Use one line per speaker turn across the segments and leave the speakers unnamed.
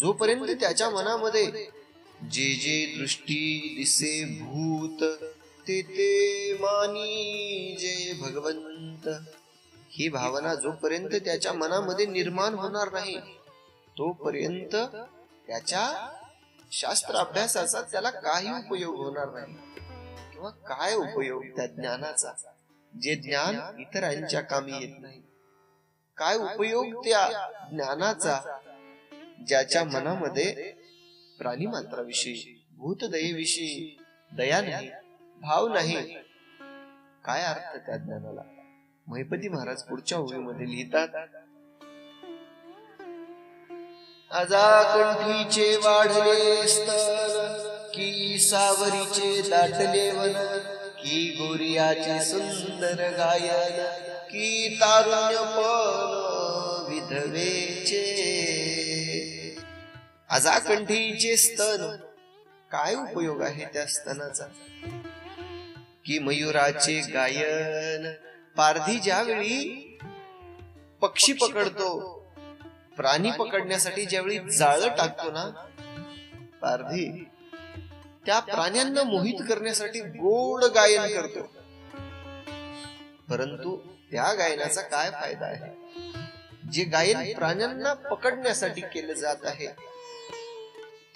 जोपर्यंत त्याच्या मनामध्ये जे जे दृष्टी दिसे भूत ते ते मानी जय भगवंत ही भावना जोपर्यंत त्याच्या मनामध्ये निर्माण होणार नाही तोपर्यंत त्याच्या शास्त्र अभ्यासाचा त्याला काही उपयोग होणार नाही. किंवा काय उपयोग त्या ज्ञानाचा? जे ज्ञान इतरांच्या कामी येत नाही. काय उपयोग त्या ज्ञानाचा ज्याच्या मनामध्ये प्राणी मात्राविषयी भूतदयेविषयी दया नाही भाव नाही. काय अर्थ त्या ज्ञानाला? महिपती महाराज पुढच्या ओळीमध्ये लिहितात अजाकंठीचे वाढले स्तन की सावरीचे दाटले वन की गोरियाचे सुंदर गायन की तारुण्यपण विधवेचे अजाकंठीचे स्तन. काय उपयोग आहे त्या स्तनाचा? की मयुराचे गायन. पारधी ज्यावेळी पक्षी पकडतो प्राणी पकडण्यासाठी ज्यावेळी जाळ टाकतो ना पारधी त्या प्राण्यांना मोहित करण्यासाठी गोड गायन करतो. परंतु त्या गायनाचा काय फायदा आहे? जे गायन प्राण्यांना पकडण्यासाठी केलं जात आहे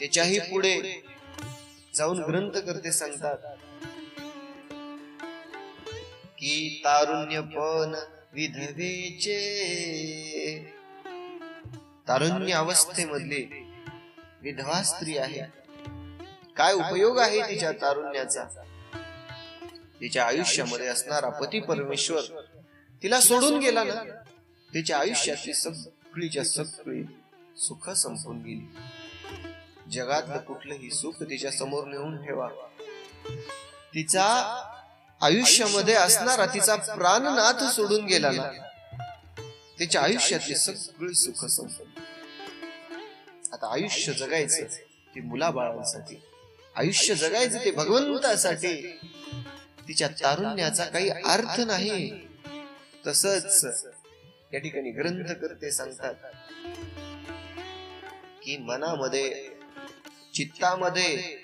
त्याच्याही पुढे जाऊन ग्रंथ करते सांगतात की तारुण्यपण विधवेचे. तारुण्य अवस्थेमधली विधवा स्त्री आहे. काय उपयोग आहे तिच्या तारुण्याचा? तिच्या आयुष्यामध्ये असणारा पती परमेश्वर तिला सोडून गेला ना? तिच्या आयुष्यातली सगळीच्या सगळी सुख संपून गेली. जगातलं कुठलंही सुख तिच्या समोर नेऊन ठेवा. तिचा आयुष्यामध्ये असणारा तिचा प्राणनाथ सोडून गेला ना तिच्या आयुष्यातली सगळी सुख आता आयुष्य जगायचं ते मुलाबाळांसाठी. आयुष्य जगायचं ते भगवंतासाठी. तिच्या तारुण्याचा काही अर्थ नाही. तसच या ठिकाणी ग्रंथ करते सांगतात की मनामध्ये चित्तामध्ये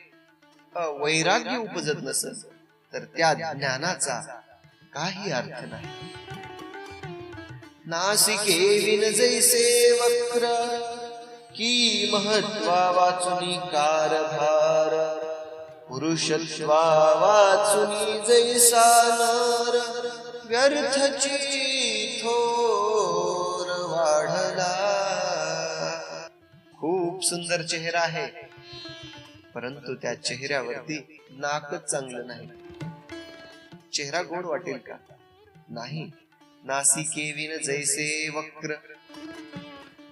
वैराग्य उपजत नसत तर त्या ज्ञानाचा काही अर्थ नाही. नासिके विन जैसे वक्र की महत्वा वाचुनी कारभार. पुरुषत्वा वाचुनी जैसा नर व्यर्थची थोर वाढला. खूप सुंदर चेहरा आहे. परंतु त्या चेहऱ्यावरती नाकच चांगलं नाही. चेहरा गोड वाटेल का? नाही. नासिकेविन जैसे वक्र.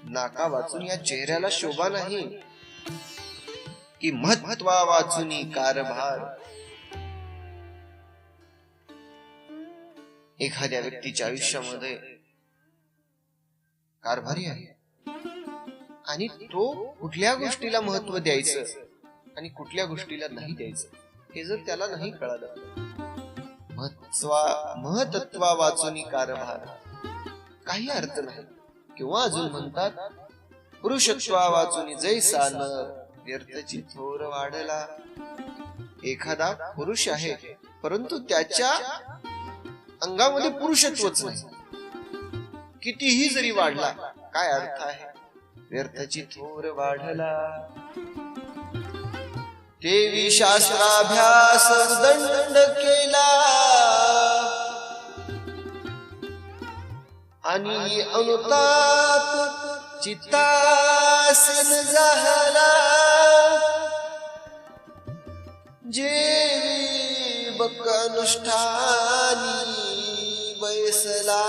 नाका वाचून या चेहऱ्याला शोभा नाही. की महत्वा वाचून कारभार. एखाद्या व्यक्तीच्या आयुष्यामध्ये कारभारी आहे. आणि तो कुठल्या गोष्टीला महत्त्व द्यायचं? आणि कुठल्या गोष्टीला नाही द्यायचं. हे जर त्याला नाही कळालं. महत्वा महतत्वा वाचुनी कारभार. काही अर्थ नाही. किंवा अजून म्हणतात पुरुषत्वा वाचुनी जैसा न व्यर्थची थोर वाढला. एखादा पुरुष आहे परंतु त्याच्या अंगामध्ये पुरुषत्वच नाही. कितीही जरी वाढला काय अर्थ आहे? व्यर्थची थोर वाढला. देवी शास्त्राभ्यास दंड केला. आणि अनुताप चित्तासन झाला. जेवी बक अनुष्ठानी बैसला.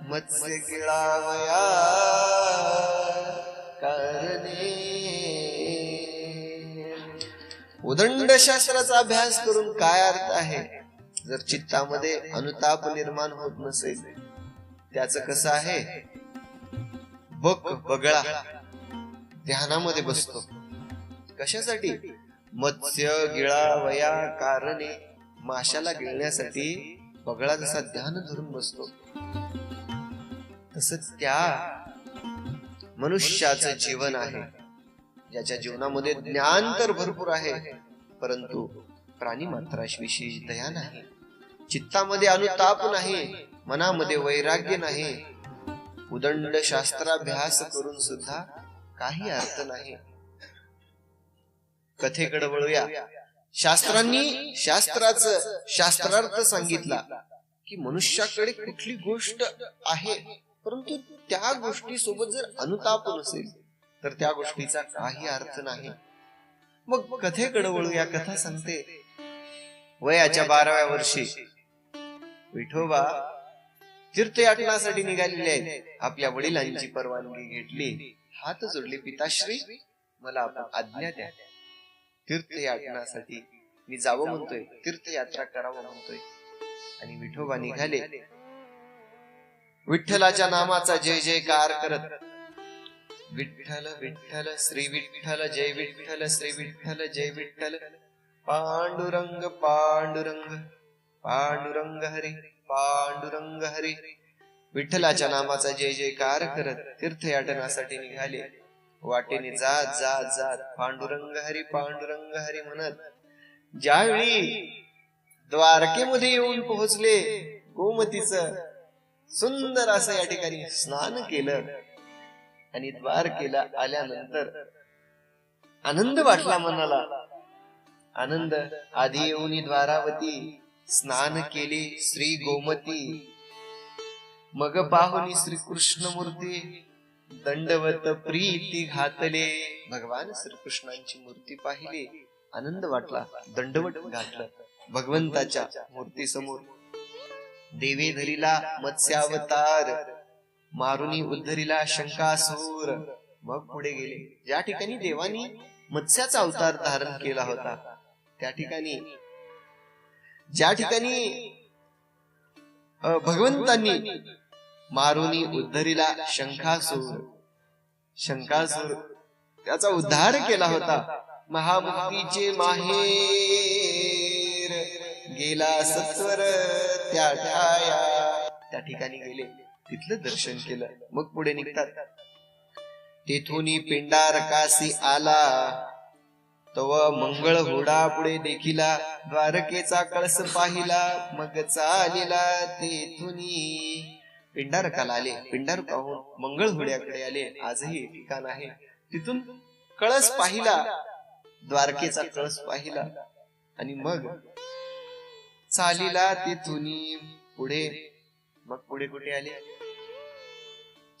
मत्स्य गिळावया उदंड शास्त्राचा अभ्यास करून काय अर्थ आहे? जर चित्तामध्ये अनुताप निर्माण होत नसेल त्याच कसं आहे? बक बगळा. ध्यानामध्ये बसतो. कशासाठी? मत्स्य गिळावया कारणे माशाला गिळण्यासाठी बगळा जसा ध्यान धरून बसतो तसंच त्या मनुष्याचं जीवन आहे. ज्याच्या जीवनामध्ये ज्ञान तर भरपूर आहे परंतु प्राणी मात्राविषयी दया नाही. चित्तामध्ये अनुताप नाही मनामध्ये वैराग्य नाही. उदंड शास्त्राभ्यास करून सुद्धा काही अर्थ नाही. कथेकडे वळूया. शास्त्रांनी शास्त्राच शास्त्रार्थ सांगितला की मनुष्याकडे कुठली गोष्ट आहे परंतु त्या गोष्टी सोबत जर अनुताप नसेल तर त्या गोष्टीचा काही अर्थ नाही. मग कथेकडे वळूया कथा सांगते वयाच्या बाराव्या वर्षी. विठोबा तीर्थयाटनासाठी निघालेले आहेत. आपल्या वडिलांची परवानगी घेतली. हात जोडले पिताश्री मला आपण आज्ञा द्या. तीर्थयाटनासाठी मी जावं म्हणतोय. तीर्थयात्रा करावं म्हणतोय. आणि विठोबा निघाले. विठ्ठलाच्या नामाचा जय जयकार करत विठ्ठल विठ्ठल श्री विठ्ठल जय विठ्ठल श्री विठ्ठल जय विठ्ठल। पांडुरंग पांडुरंग पांडुरंग हरी पांडुरंग हरी। विठ्ठलाच्या नामाचा जय जयकार करत तीर्थयाटनासाठी निघाले. वाटेने जात जात जात पांडुरंग हरी पांडुरंग हरी म्हणत ज्यावेळी द्वारकेमध्ये येऊन पोहोचले गोमतीच सुंदर असं या ठिकाणी स्नान केलं आणि द्वारकेला आल्यानंतर आनंद वाटला मनाला. आनंद आधी येऊन द्वारावती स्नान केले श्री गोमती. मग पाहुनी श्री कृष्ण मूर्ती दंडवत प्रीती घातले. भगवान श्रीकृष्णांची मूर्ती पाहिली आनंद वाटला दंडवट घातलं भगवंताच्या मूर्ती समोर देवे धरीला मत्स्यावतार मारुनी उद्धरीला शंकासूर मग पुढे गेले. ज्या ठिकाणी देवानी मत्स्याचा अवतार धारण केला होता. त्या ठिकाणी ज्या ठिकाणी भगवंतांनी मारुनी उद्धरीला शंखासूर शंखासूर त्याचा उद्धार केला होता. महामुक्तीचे माहेर गेला सत्वर त्या ठाया. त्या ठिकाणी गेले. तिथलं दर्शन केलं. मग पुढे निघतात. तेथून पिंडारकासी आला. तव मंगळ होडा पुढे देखिला द्वारकेचा कळस पाहिला. मग चालिला तेथुनी. पिंडारकाला आले. पिंडारकाहून मंगळ होड्याकडे आले. आजही ठिकाण आहे. तिथून कळस पाहिला. द्वारकेचा कळस पाहिला. आणि मग चालिला तिथुनी पुढे. मग पुढे कुठे आले?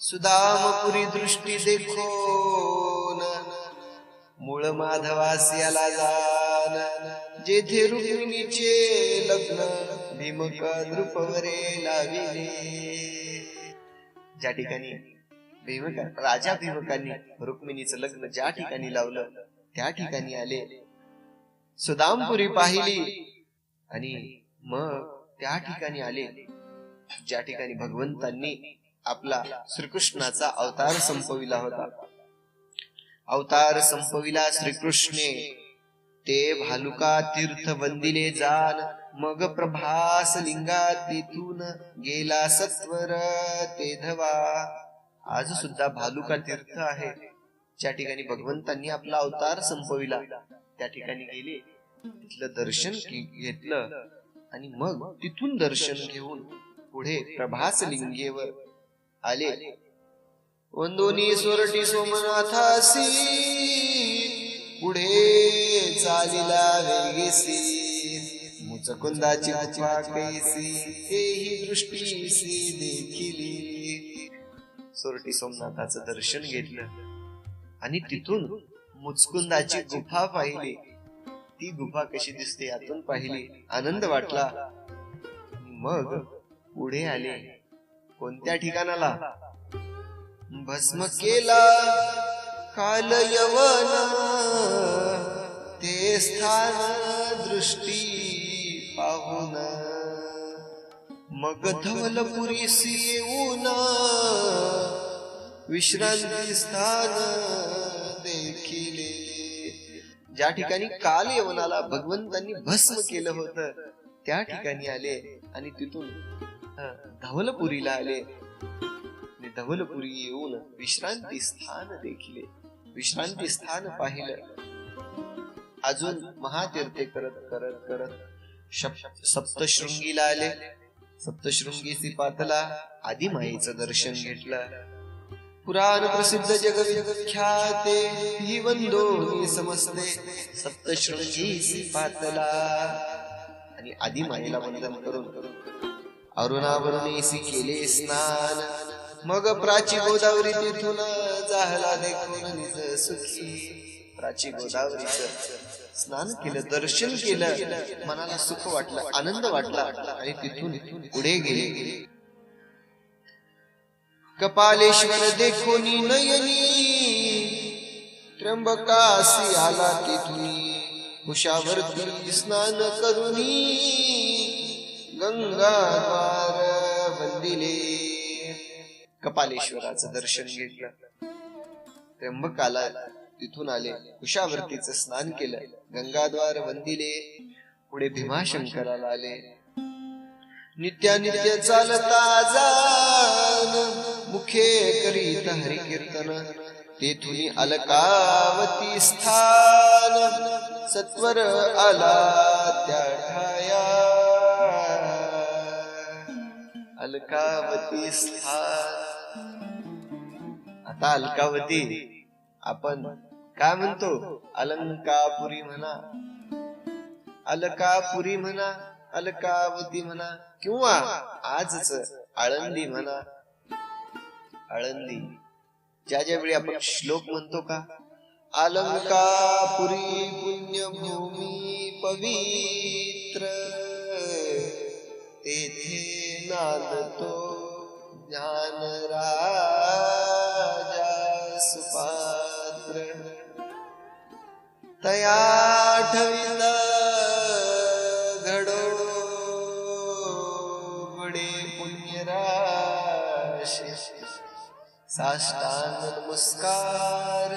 सुदामपुरी दृष्टी देखोन मूळ माधवास्याला जान. जेथे रुक्मिणीचे लग्न भीमक द्रुपवरे लाविले. ज्या ठिकाणी भीमका राजा भीमकांनी रुक्मिणीचं लग्न ज्या ठिकाणी लावलं त्या ठिकाणी आले. सुदामपुरी पाहिली आणि मग त्या ठिकाणी आले. ज्या ठिकाणी भगवंतांनी आपला श्रीकृष्णाचा अवतार संपविला होता. अवतार संपविला श्रीकृष्णे. ते भालुका तीर्थ वंदिले जान मग प्रभास लिंगा तेथून गेला सत्वर ते धवा आज सुद्धा भालुका तीर्थ आहे. ज्या ठिकाणी भगवंतांनी आपला अवतार संपविला त्या ठिकाणी गेले. तिथलं दर्शन घेतलं आणि मग तिथून दर्शन घेऊन पुढे प्रभास लिंगेवर आले. वंदोनी सोरटी सोमनाथासी पुढे चालिला वेगेसी. मुचकुंदाची गुफा कैसी. तेही दृष्टीसी देखिली. सोरटी सोमनाथाचं दर्शन घेतलं. आणि तिथून मुचकुंदाची गुफा पाहिली. ती गुफा कशी दिसते यातून पाहिली. आनंद वाटला. मग पुढे आले. कोणत्या ठिकाणाला? भस्म केला काल यवन ते स्थान दृष्टी पाहून. मग धवलपुरीसी येऊन विश्रांती स्थान देखिले ज्या ठिकाणी काल यवनाला भगवंतांनी भस्म केलं होतं त्या ठिकाणी आले आणि तिथून धवलपुरीला आले. धवलपुरी येऊन विश्रांती स्थान देखिले. विश्रांती स्थान पाहिलं. अजून महातीर्थे करत करत करत सप्तशृंगीला आले. सप्तशृंगी श्रीपातला आदिमाईचं दर्शन घेतलं. पुराण प्रसिद्ध जगविख्याते ही वंदो समजते. सप्तशृंगी श्रीपातला आणि आदिमाईला वंदन करून करून. अरुणावरुणेसी केले स्नान. मग प्राची गोदावरी तिथून जाहला देखून सुखी. प्राची गोदावरीचं स्नान केलं दर्शन केलं. मनाला सुख वाटलं आनंद वाटला आणि तिथून पुढे गेले. कपालेश्वर देखोनी नयनी. त्र्यंबकासी आला तिथून. कुशावरती स्नान करुनी. गंगाद्वार वंदिले. कपालेश्वराचं दर्शन घेतलं. त्र्यंबकाला तिथून आले कुशावर्तीचं स्नान केलं गंगाद्वार वंदिले. पुढे भीमाशंकराला आले. नित्यानित्य चालता जान मुखे करीत हरी कीर्तन तेथुनी अलकावती स्थान सत्वर आला त्या ठाया. अलकावती स्थान आता अलकावती आपण काय म्हणतो? अलंकापुरी म्हणा. अलकापुरी म्हणा अलकावती म्हणा किंवा आजच आळंदी म्हणा. आळंदी. ज्या ज्या वेळी आपण श्लोक म्हणतो का? अलंकापुरी पुण्यभूमी पवित्र. तेथे नांदतो ज्ञान राजा सुपात्र। तया ठविला घडो बडे पुण्यराशी। साष्टांग नमस्कार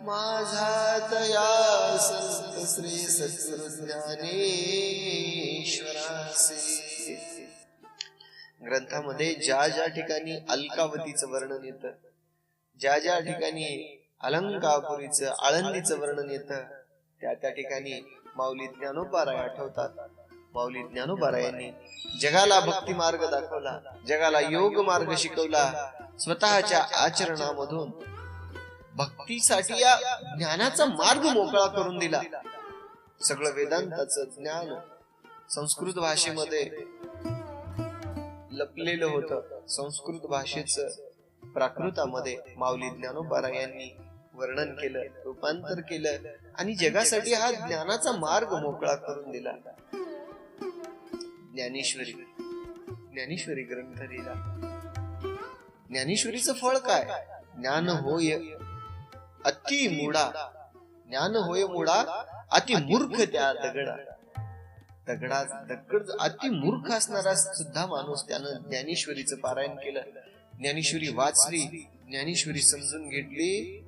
माझा तया संत श्री सद्गुरु ज्ञानेश्वरासी। ग्रंथामध्ये ज्या ज्या ठिकाणी अलकावतीचं वर्णन येतं ज्या ज्या ठिकाणी अलंकापुरीचं आळंदीचं वर्णन येतं त्या त्या ठिकाणी माऊली ज्ञानोपाराय आठवतात. माऊली ज्ञानोपारायांनी जगाला भक्ती मार्ग दाखवला जगाला योग मार्ग शिकवला स्वतःच्या आचरणामधून भक्तीसाठी या ज्ञानाचा मार्ग मोकळा करून दिला. सगळं वेदांताचं ज्ञान संस्कृत भाषेमध्ये लपलेलं होतं संस्कृत भाषेचं. प्राकृतामध्ये माऊली ज्ञानोबारा यांनी वर्णन केलं रूपांतर केलं आणि जगासाठी हा ज्ञानाचा मार्ग मोकळा करून दिला. ज्ञानेश्वरी ज्ञानेश्वरी ग्रंथ लिहिला. ज्ञानेश्वरीचं फळ काय? ज्ञान होय अति मुडा. ज्ञान होय मुडा अति मूर्ख त्या दगडा. दगडा दगड अति मूर्ख असणारा सुद्धा माणूस त्यानं ज्ञानेश्वरीचं पारायण केलं. ज्ञानेश्वरी वाचली ज्ञानेश्वरी समजून घेतली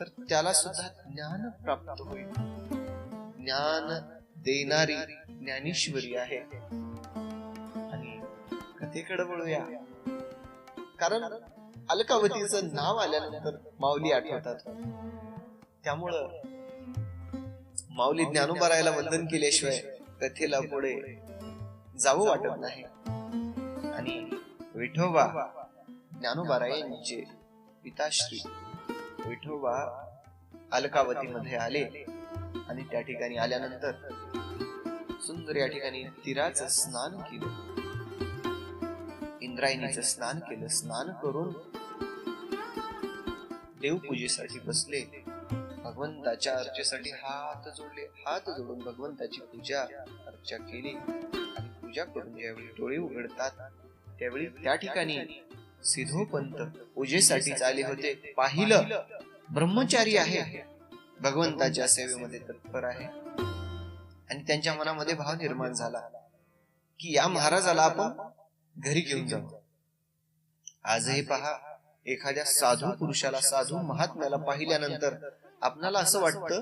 तर त्याला सुद्धा ज्ञान प्राप्त होईल. ज्ञान देणारी ज्ञानेश्वरी आहे. आणि कथेकडे वळूया. कारण अलकावतीचं नाव आल्यानंतर माऊली आठवतात. त्यामुळं माऊली ज्ञानोबारायला वंदन केल्याशिवाय कथेला पुढे जावं वाटत नाही. आणि विठोबा ज्ञानोबारायांचे पिताश्री विठोबा अलकावतीमध्ये आले. आणि त्या ठिकाणी आल्यानंतर सुंदर या ठिकाणी तीराचं स्नान केलं. इंद्रायणीचं स्नान केलं. स्नान करून देवपूजेसाठी बसले. भगवंताच्या अर्चेसाठी हात जोडले. हात जोडून भगवंताची पूजा अर्चा केली. आणि पूजा करून ज्यावेळी डोळे उघडतात त्यावेळी त्या ठिकाणी सिधोपंत पूजेसाठी आले होते. पाहिलं ब्रह्मचारी आहे. भगवंताच्या सेवेमध्ये तत्पर आहे. आणि त्यांच्या मनामध्ये भाव निर्माण झाला की या महाराजाला आपण घरी घेऊन जाऊ. आजही पहा एखाद्या साधू पुरुषाला साधू महात्म्याला पाहिल्यानंतर आपणाला असं वाटतं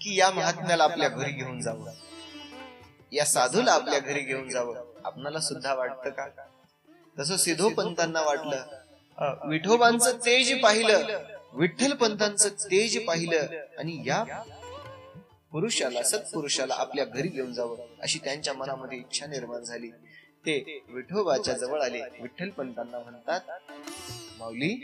की या महात्म्याला आपल्या घरी घेऊन जावं. या साधूला आपल्या घरी घेऊन जावं. आपणाला सुद्धा वाटतं का? तसं सिधोपंतांना वाटलं विठोबांचं तेज पाहिलं विठ्ठल पंतांचं तेज पाहिलं आणि या पुरुषाला सत्पुरुषाला आपल्या घरी घेऊन जावं अशी त्यांच्या मनामध्ये इच्छा निर्माण झाली. ते विठोबाच्या जवळ आले. विठ्ठल पंतांना म्हणतात माऊली